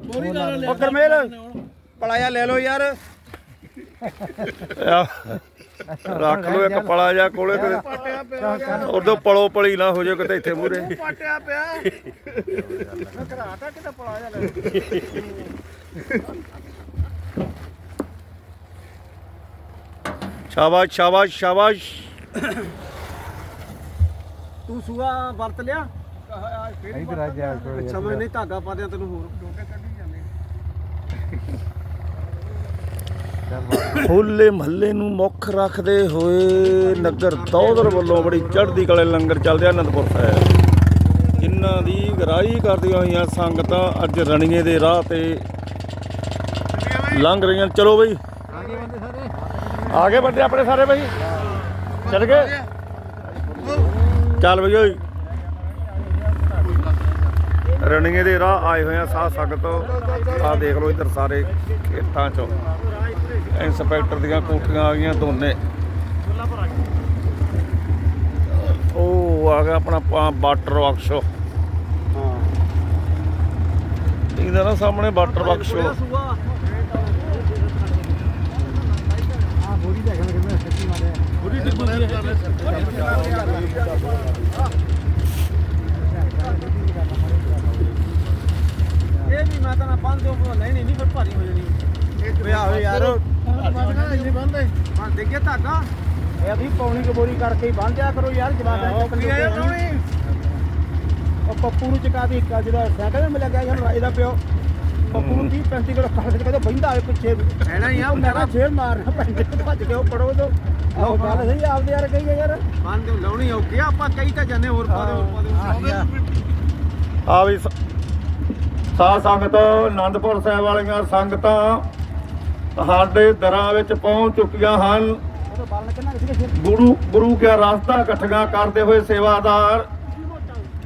ਉਹ ਗਰਮੇਲ ਪਲਾਇਆ ਲੈ ਲਓ ਯਾਰ। ਰੱਖ ਲੋ ਇੱਕ ਪਲਾ ਜਾ ਕੋਲੇ ਤੇ। ਉਦੋਂ ਪਲੋ ਪਲੀ ਨਾ ਹੋ ਜਾਏ ਕਿਤੇ ਇੱਥੇ ਮੂਰੇ ਪਾਟਿਆ ਪਿਆ। ਘਰਾਟਾ ਕਿਤੇ ਲੈ ਸ਼ਾਬਾਸ਼ ਸ਼ਾਬਾਸ਼ ਸ਼ਾਬਾਸ਼। ਤੂੰ ਸੂਆ ਵਰਤ ਲਿਆ? ਇਧਰ ਆ ਜਾ ਅੱਛਾ ਮੈਂ ਨਹੀਂ ਧਾਗਾ ਪਾ ਦਿਆਂ ਤੈਨੂੰ ਹੋਰ। ਹੋਲੇ ਮਹੱਲੇ ਨੂੰ ਮੁੱਖ ਰੱਖਦੇ ਹੋਏ ਨਗਰ ਦੌਦਰ ਵੱਲੋਂ ਬੜੀ ਚੜ੍ਹਦੀ ਕਲੇ ਲੰਗਰ ਚੱਲਦੇ ਆਨੰਦਪੁਰ ਸਾਹਿਬ। ਜਿਨ੍ਹਾਂ ਦੀ ਗਰਾਈ ਕਰਦੀਆਂ ਹੋਈਆਂ ਸੰਗਤਾਂ ਅੱਜ ਰਣੀਏ ਦੇ ਰਾਹ ਤੇ ਲੰਘ ਰਹੀਆਂ। ਚਲੋ ਬਈ। ਆ ਗਏ ਬੰਦੇ ਆਪਣੇ ਸਾਰੇ ਬਈ। ਚੱਲ ਗਏ। ਚੱਲ ਬਈ ਓਏ। ਰਣੀਏ ਦੇ ਰਾਹ ਆਏ ਹੋਏ ਆ ਸਾਧ ਸੰਗਤ। ਆ ਦੇਖ ਲਓ ਇੱਧਰ ਸਾਰੇ ਖੇਤਾਂ ਚੋਂ। ਇੰਸਪੈਕਟਰ ਦੀਆਂ ਕੋਠੀਆਂ ਆ ਗਈਆਂ ਦੋਨੇ। ਉਹ ਆ ਗਿਆ ਆਪਣਾ ਪਾ- ਵਾਟਰ ਵਰਕਸ਼ੋ ਹਾਂ ਇਹਦਾ ਨਾ ਸਾਹਮਣੇ ਵਾਟਰ ਵਰਕਸ਼ੋ ਆ। ਬੋਰੀ ਦੇਖ ਮੈਂ ਕਿਵੇਂ ਸੱਚੀ ਮਾਰਿਆ ਡਿੱਗੂ ਇਹ ਵੀ ਮੈਂ ਤਾਂ ਨਾ ਬੰਦ ਦਿਓ ਨਹੀਂ ਨਹੀਂ ਫਿਰ ਭਾਰੀ ਹੋ ਜਾਣੀ ਓਏ ਆਹੋ ਯਾਰ ਨਹੀਂ ਬੰਦੇ ਹਾਂ। ਦੇਖਿਆ ਧਾਗਾ? ਇਹ ਅਭੀ ਪੌਣੀ ਕੇ ਬੋਰੀ ਕਰਕੇ ਹੀ ਬੰਨ ਦਿਆ ਕਰੋ ਯਾਰ ਜਵਾਬਾਂ ਚੱਕ ਟੋਣੀ ਉਹ ਪੱਪੂ ਨੂੰ ਚਕਾ ਦੀ ਇੱਕ ਜਿਹੜਾ ਸਾਈਕਲ ਤੇ ਮਿਲਿਆ ਗਿਆ ਸੀ ਹੁਣ ਇਹਦਾ ਪਿਓ। ਪੱਪੂ ਨੂੰ 30 35 ਕਿਲੋ ਕੱਢ ਕੇ ਕਹਿੰਦਾ ਬੈਂਦਾ ਆਏ ਪਿੱਛੇ। ਐਣਾ ਹੀ ਆ ਉਹ ਮੈਂ ਕਿਹਾ ਛੇੜ ਮਾਰਨਾ ਪੈਂਦੇ ਭੱਜ ਕੇ ਉਹ ਪੜੋ ਤੋਂ ਆਹੋ ਗੱਲ ਸਹੀ ਆਪਦੇ ਯਾਰ ਕਹੀ ਯਾਰ। ਬੰਦ ਦਿਓ ਲਾਉਣੀ ਆ ਆਪਾਂ ਕਈ ਤਾਂ ਜਾਂਦੇ ਹੋਰ ਪਾ ਦਿਓ ਹੋਰ ਪਾ ਦਿਓ। ਆ ਵੀ ਸਾਧ ਸੰਗਤ ਆਨੰਦਪੁਰ ਸਾਹਿਬ ਵਾਲੀਆਂ ਸੰਗਤਾਂ ਤੁਹਾਡੇ ਦਰਾਂ ਵਿੱਚ ਪਹੁੰਚ ਚੁੱਕੀਆਂ ਹਨ। ਗੁਰੂ ਗੁਰੂ ਕੇ ਰਸਤਾ ਇਕੱਠੀਆਂ ਕਰਦੇ ਹੋਏ ਸੇਵਾਦਾਰ,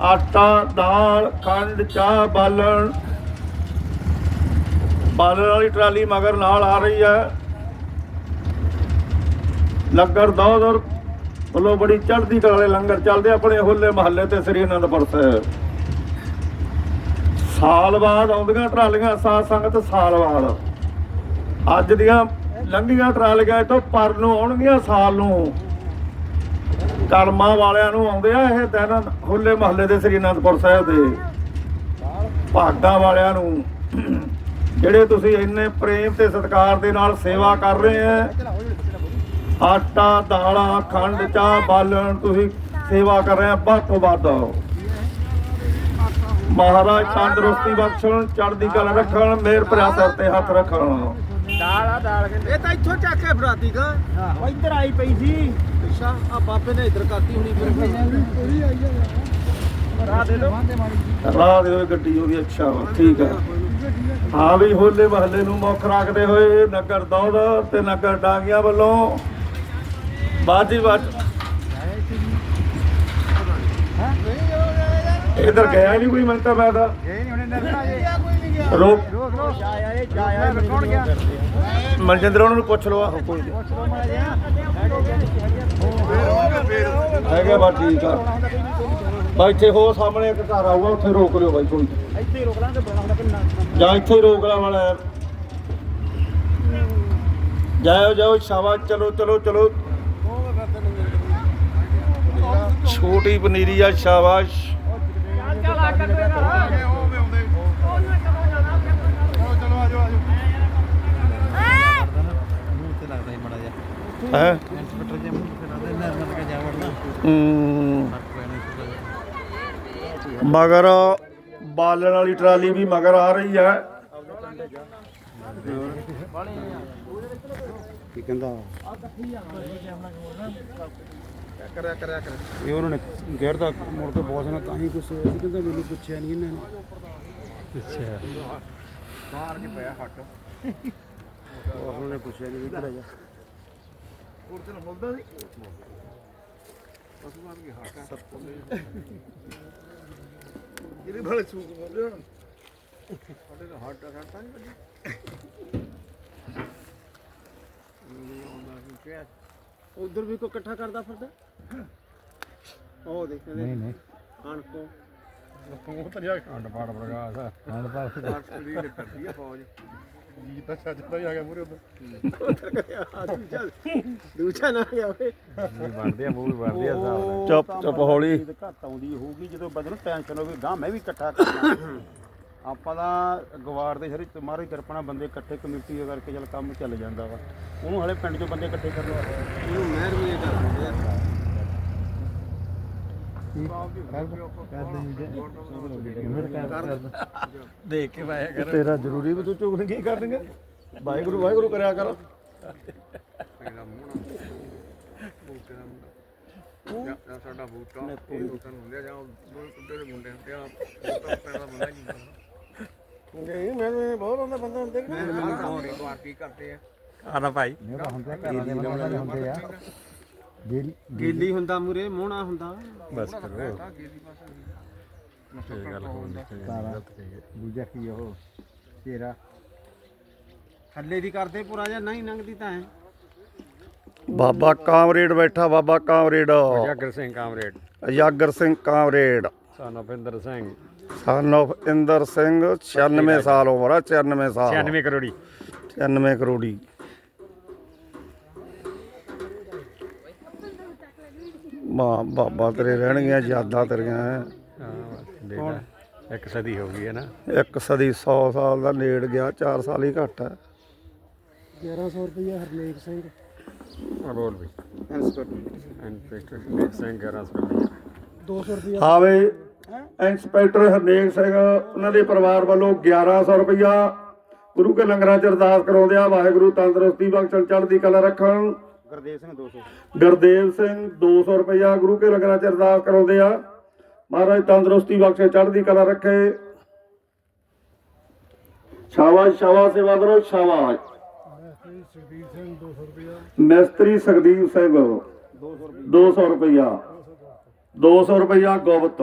ਆਟਾ, ਦਾਲ, ਖੰਡ, ਚਾਹ, ਬਾਲਣ ਬਾਲਣ ਵਾਲੀ ਟਰਾਲੀ ਮਗਰ ਨਾਲ ਆ ਰਹੀ ਹੈ। ਲੰਗਰ ਦੌਰ ਵੱਲੋਂ ਬੜੀ ਚੜ੍ਹਦੀ ਕਲਾ ਵਾਲੇ ਲੰਗਰ ਚੱਲਦੇ ਆਪਣੇ ਹੋਲੇ ਮਹੱਲੇ ਤੇ ਸ੍ਰੀ ਅਨੰਦਪੁਰ ਸਾਹਿਬ। ਸਾਲ ਬਾਅਦ ਆਉਂਦੀਆਂ ਟਰਾਲੀਆਂ, ਸਾਧ ਸੰਗਤ ਸਾਲ ਬਾਅਦ। ਅੱਜ ਦੀਆਂ ਲੰਘੀਆਂ ਟਰਾਲੀਆਂ ਤੋਂ ਪਰ ਨੂੰ ਆਉਣਗੀਆਂ ਸਾਲ ਨੂੰ। ਕਰਮਾਂ ਵਾਲਿਆਂ ਨੂੰ ਆਉਂਦੇ ਆ ਇਹ ਦਿਨ ਹੋਲੇ ਮਹੱਲੇ ਦੇ ਸ੍ਰੀ ਅਨੰਦਪੁਰ ਸਾਹਿਬ ਦੇ। ਭਾਗਾਂ ਵਾਲਿਆਂ ਨੂੰ, ਜਿਹੜੇ ਤੁਸੀਂ ਇੰਨੇ ਪ੍ਰੇਮ ਤੇ ਸਤਿਕਾਰ ਦੇ ਨਾਲ ਸੇਵਾ ਕਰ ਰਹੇ ਆ। ਆਟਾ, ਦਾਲਾਂ, ਖੰਡ, ਚਾਹ, ਬਾਲਣ ਤੁਸੀਂ ਸੇਵਾ ਕਰ ਰਹੇ ਆ, ਵੱਧ ਤੋਂ ਵੱਧ। ਮਹਾਰਾਜ ਤੰਦਰੁਸਤੀ ਬਖਸ਼ਣ ਚੜ੍ਹਦੀ ਕਲਾ ਰੱਖਣ ਮੇਰ ਭਰਿਆ ਸਿਰ ਤੇ ਹੱਥ ਰੱਖਣ। ਦਾਲ ਆ ਦਾਲ ਕਹਿੰਦੇ। ਇਹ ਤਾਂ ਇੱਥੋਂ ਚੱਕ ਕੇ ਗਾ ਹਾਂ ਉਹ ਇੱਧਰ ਆਈ ਪਈ ਸੀ। ਅੱਛਾ ਆ ਬਾਬੇ ਨੇ ਇੱਧਰ ਕਰਤੀ ਹੁਣੀ ਫਿਰ। ਰਾਹ ਦੇ ਲੋ ਰਾਹ ਦੇ ਹੋਏ ਗੱਡੀ ਉਹਦੀ ਅੱਛਾ ਵਾ, ਠੀਕ ਹੈ ਹਾਂ ਵੀ ਹੋਲੇ ਮਹੱਲੇ ਨੂੰ ਮੁੱਖ ਰੱਖਦੇ ਹੋਏ ਨਗਰ ਦੌਦ ਤੇ ਨਗਰ ਡਾਂਗੀਆਂ ਵੱਲੋਂ ਬਾਜੀ ਬਾਜ ਇਧਰ ਗਿਆ ਨਹੀਂ ਕੋਈ ਮੰਨਤਾ ਮੈਂ ਤਾਂ ਇਹ ਨਹੀਂ ਉਹਨੇ ਨਰਨਾ ਜੇ ਰੋਕ ਰੋਕ ਰੋਕ ਜਾ ਆਏ ਜਾ ਕੌਣ ਗਿਆ ਮਨਜਿੰਦਰ ਉਹਨਾਂ ਨੂੰ ਪੁੱਛ ਲਓ, ਆਹੋ, ਕੋਈ ਪੁੱਛ ਲੋ ਮਾੜਾ ਜਿਹਾ ਹੈਗਾ ਬਾ ਠੀਕ ਆ। ਬਾ ਇੱਥੇ ਹੋ ਸਾਹਮਣੇ ਇੱਕ ਘਰ ਆਊਗਾ, ਉੱਥੇ ਰੋਕ ਲਿਓ ਬਾਈ ਕੋਈ। ਇੱਥੇ ਰੋਕ ਲਾਂਗੇ ਬਣਾ ਕਿੰਨਾ ਜਾਂ ਇੱਥੇ ਰੋਕ ਲਾ ਵਾਲਾ। ਯਾਰ ਜਾਓ ਜਾਓ ਸ਼ਾਬਾਸ਼। ਚਲੋ ਚਲੋ ਚਲੋ। ਛੋਟੀ ਪਨੀਰੀ ਆ, ਸ਼ਾਬਾਸ਼। ਹੈ। ਇੰਸਪੈਕਟਰ ਜੇ ਮੂੰਹ ਤੇ ਲਾਦੇ ਨਰਮਲ ਕੇ ਜਾ ਵੜਨਾ ਮਗਰ ਬਾਲਣ ਵਾਲੀ ਟਰਾਲੀ ਵੀ ਮਗਰ ਆ ਰਹੀ ਹੈ। ਕੀ ਕਹਿੰਦਾ? ਕਰਿਆ ਕਰਿਆ ਕਰ ਇਹ ਉਹਨਾਂ ਨੇ ਗੇਰ ਦਾ ਮੁੜ ਕੇ ਬੌਸ ਨੇ ਤਾਂ ਹੀ ਕੁਛ ਹੋਇਆ ਸੀ ਕਹਿੰਦਾ ਮੈਨੂੰ ਪੁੱਛਿਆ ਨਹੀਂ ਇਹਨਾਂ ਨੇ। ਅੱਛਾ। ਬਾਹਰ ਨਹੀਂ ਪਿਆ ਹੱਟ ਉਹਨਾਂ ਨੇ ਪੁੱਛਿਆ ਨਹੀਂ ਆ ਜਾ। ਹੋਰ ਤੇ ਬੋਲਦਾ ਸੀ ਪਸ਼ੂ ਮਾਰ ਕੇ ਹੱਟ ਇਹਦੇ ਭਲੇ ਸੂਕ ਬੋਲਦੇ ਹੁਣ ਸਾਡੇ ਦਾ ਹੱਟ ਹੱਟ ਤਾਂ ਨਹੀਂ ਵੱਜੀ ਉਧਰ ਵੀ ਕੋ ਇਕੱਠਾ ਕਰਦਾ ਫਿਰਦਾ? ਉਹ ਦੇਖ ਨਹੀਂ ਨਹੀਂ। ਕਣਕੋ। ਉਹ ਤਾਂ ਜਾ ਅੰਡ ਪਾੜ ਪ੍ਰਗਾਸ ਅੰਡ ਪਾੜ ਦੀ ਕਰਦੀ ਆ ਫੌਜ। ਜੀ ਤਾਂ ਛੱਜ ਤਾਂ ਹੀ ਆ ਗਿਆ ਮੂਰੇ ਉਧਰ। ਦੂਜਾ ਨਾ ਗਿਆ ਓਏ ਬਣਦੇ ਆ ਮੂੰਹ ਬਣਦੇ ਆ ਹਿਸਾਬ ਚੁੱਪ ਚੁੱਪ ਹੌਲੀ। ਤੇ ਘੱਟ ਆਉਂਦੀ ਹੋਊਗੀ ਜਦੋਂ ਬੰਦੇ ਨੂੰ ਟੈਨਸ਼ਨ ਹੋਵੇ ਗਾਂ ਮੈਂ ਵੀ ਇਕੱਠਾ ਕਰਨਾ। ਆਪਾਂ ਤਾਂ ਗਵਾਰ ਦੇ ਸ਼ਰੀ ਮਾਰੇ ਕਿਰਪਣਾ ਬੰਦੇ ਇਕੱਠੇ ਕਮੇਟੀ ਕਰਕੇ ਚੱਲ ਕੰਮ ਚੱਲ ਜਾਂਦਾ ਵਾ। ਉਹਨੂੰ ਹਲੇ ਪਿੰਡ ਚੋਂ ਬੰਦੇ ਇਕੱਠੇ ਕਰ ਲਵਾ ਇਹਨੂੰ ਮਹਿਰ ਵੀ ਕਰ ਦਿੰਦੇ ਆ। ਦੇਖ ਕੇ ਕਰ। ਤੇਰਾ ਜ਼ਰੂਰੀ ਵੀ ਤੂੰ ਚੁਗਲੀ ਕੀ ਕਰਨਗੇ ਵਾਹਿਗੁਰੂ ਵਾਹਿਗੁਰੂ ਕਰਿਆ ਕਰ। ਸਾਡਾ ਬੂਟਾ ਇਹ ਲੋਕਾਂ ਨੂੰ ਹੁੰਦੇ ਜਾਂ ਦੋ ਕੁੱਤੇ ਦੇ ਮੁੰਡੇ ਹੁੰਦੇ ਆ ਪੈਦਾ ਬੰਦਾ ਨਹੀਂ ਨਹੀਂ ਮੈਂ ਬਹੁਤ ਹੁੰਦਾ ਬੰਦਾ ਹੁੰਦੇ ਮੈਂ ਕਰਦੇ ਆ। ਆਣਾ ਭਾਈ ਗੇਲੀ ਹੁੰਦਾ ਮੂਰੇ ਮੋਹਣਾ ਹੁੰਦਾ। ਬਸ ਕਰੋ ਤਾਂ ਗੇਲੀ ਪਾਸੇ ਇਹ ਗੱਲ ਹੋਣੀ ਗਲਤ ਕਹੀ ਹੈ। ਦੂਜਾ ਕੀ ਉਹ? ਤੇਰਾ ਥੱਲੇ ਦੀ ਕਰਦੇ ਪੂਰਾ ਜਾਂ ਨਹੀਂ ਲੰਘਦੀ ਤਾਂ ਹੈ ਬਾਬਾ ਕਾਮਰੇਡ ਬੈਠਾ ਬਾਬਾ comrade. Jagar Singh comrade. Ajagar Singh comrade. ਸਾਨਾ Bhinder Singh son of Inder Singh 96 ਸਾਲ ਉਮਰ ਆ 96 ਸਾਲ। 96 ਕਰੋੜੀ। 96 ਕਰੋੜੀ। ਮਾਂ ਬਾਬਾ ਤੇਰੇ ਰਹਿਣਗੀਆਂ ਯਾਦਾਂ ਤੇਰੀਆਂ ਬੇਟਾ ਇੱਕ ਸਦੀ ਹੋ ਗਈ ਹੈ ਨਾ। ਇੱਕ ਸਦੀ 100 ਸਾਲ ਦਾ ਨੇੜ ਗਿਆ 4 ਸਾਲ ਹੀ ਘੱਟ ਹੈ 1100 ਰੁਪਏ ਹਰਨੇਕ ਸਿੰਘ। ਆ ਬੋਲ ਵੀ। ਇੰਸਪੈਕਟਰ ਇੰਸਪੈਕਟਰ ਸਿੰਘ 1100 ਰੁਪਏ 200 ਰੁਪਏ ਹਾਂ ਵੇ ਇੰਸਪੈਕਟਰ ਹਰਨੇਕ ਸਿੰਘ ਉਹਨਾਂ ਦੇ ਪਰਿਵਾਰ ਵੱਲੋਂ 1100 ਰੁਪਇਆ ਗੁਰੂ ਕੇ ਲੰਗਰਾਂ ਚ ਅਰਦਾਸ ਕਰਾਉਂਦੇ ਆ ਵਾਹਿਗੁਰੂ ਤੰਦਰੁਸਤੀ ਬਖਸ਼ਣ ਚੜ੍ਹਦੀ ਕਲਾ ਰੱਖਣ। ਗੁਰਦੇਵ ਸਿੰਘ 200 ਗੁਰਦੇਵ ਸਿੰਘ 200 ਰੁਪਇਆ ਗੁਰੂ ਕੇ ਲੰਗਰਾਂ ਚ ਅਰਦਾਸ ਕਰਾਉਂਦੇ ਆ। ਮਹਾਰਾਜ ਤੰਦਰੁਸਤੀ ਬਖਸ਼ੇ, ਚੜ੍ਹਦੀ ਕਲਾ ਰੱਖੇ। ਸ਼ਾਬਾਸ਼ ਸ਼ਾਬਾਸ਼ ਸੇਵਾਦਾਰੋ ਸ਼ਾਬਾਸ਼। ਮਿਸਤਰੀ ਸੁਖਦੀਪ ਸਿੰਘ। 200 ਰੁਪਇਆ 200 ਰੁਪਇਆ ਗੁਪਤ।